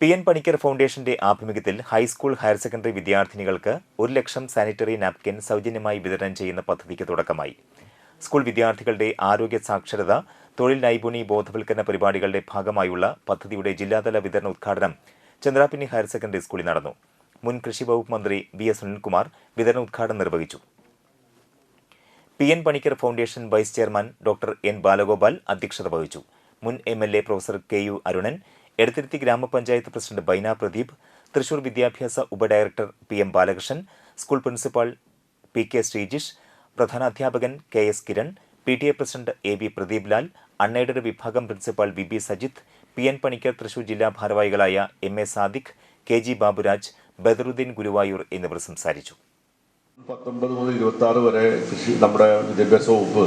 P N Panicker ഫൗണ്ടേഷന്റെ ആഭിമുഖ്യത്തിൽ high school higher secondary വിദ്യാർത്ഥിനികൾക്ക് ഒരു ലക്ഷം സാനിറ്ററി നാപ്കിൻ സൗജന്യമായി വിതരണം ചെയ്യുന്ന പദ്ധതിക്ക് തുടക്കമായി. സ്കൂൾ വിദ്യാർത്ഥികളുടെ ആരോഗ്യ സാക്ഷരത തൊഴിൽ നൈപുണി ബോധവൽക്കരണ പരിപാടികളുടെ ഭാഗമായുള്ള പദ്ധതിയുടെ ജില്ലാതല വിതരണ ഉദ്ഘാടനം ചന്ദ്രാപിന്നി ഹയർ സെക്കൻഡറി സ്കൂളിൽ നടന്നു. മുൻ കൃഷി വകുപ്പ് മന്ത്രി വി എസ് സുനിൽകുമാർ വിതരണ ഉദ്ഘാടനം നിർവഹിച്ചു. P N Panicker foundation vice chairman doctor N Balagopal അധ്യക്ഷത വഹിച്ചു. മുൻ M L A professor K U Arunan Edathiruthi ഗ്രാമപഞ്ചായത്ത് പ്രസിഡന്റ് ബൈന പ്രദീപ് തൃശൂർ വിദ്യാഭ്യാസ ഉപഡയറക്ടർ P M Balakrishnan school principal P K Sreejish പ്രധാനാധ്യാപകൻ K S Kiran P T A president A B Pradeep Lal unaided വിഭാഗം principal V B Sajith P N Panicker Thrissur ജില്ലാ ഭാരവാഹികളായ M A Sadiq K G Baburaj Badaruddin Guruvayur എന്നിവർ സംസാരിച്ചു. പത്തൊമ്പത് മുതൽ ഇരുപത്തി ആറ് വരെ നമ്മുടെ വിദ്യാഭ്യാസ വകുപ്പ്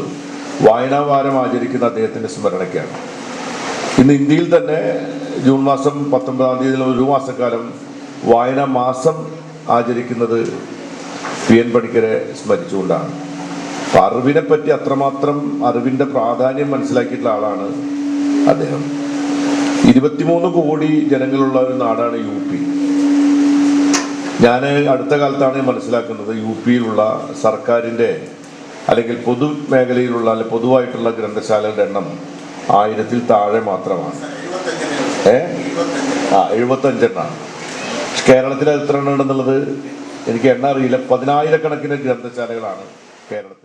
വായനാവാരം ആചരിക്കുന്ന അദ്ദേഹത്തിന്റെ സ്മരണയ്ക്കാണ്. ഇന്ന് ഇന്ത്യയിൽ തന്നെ ജൂൺ മാസം പത്തൊമ്പതാം തീയതി ഒരു മാസക്കാലം വായന മാസം ആചരിക്കുന്നത് പി എൻ പണിക്കരെ സ്മരിച്ചുകൊണ്ടാണ്. അപ്പം അറിവിനെ പറ്റി അത്രമാത്രം അറിവിന്റെ പ്രാധാന്യം മനസ്സിലാക്കിയിട്ടുള്ള ആളാണ് അദ്ദേഹം. ഇരുപത്തിമൂന്ന് കോടി ജനങ്ങളുള്ള ഒരു നാടാണ് യു പി. ഞാൻ അടുത്ത കാലത്താണ് മനസ്സിലാക്കുന്നത് യു പിയിലുള്ള സർക്കാരിന്റെ അല്ലെങ്കിൽ പൊതുമേഖലയിലുള്ള അല്ലെങ്കിൽ പൊതുവായിട്ടുള്ള ഗ്രന്ഥശാലകളുടെ എണ്ണം ആയിരത്തിൽ താഴെ മാത്രമാണ്. ഏ? ആ എഴുപത്തഞ്ചെണ്ണാണ് കേരളത്തിൽ എത്ര എണ്ണം ഉണ്ടെന്നുള്ളത് എനിക്ക് എണ്ണ അറിയില്ല. പതിനായിരക്കണക്കിന് ഗ്രന്ഥശാലകളാണ് കേരളത്തിൽ.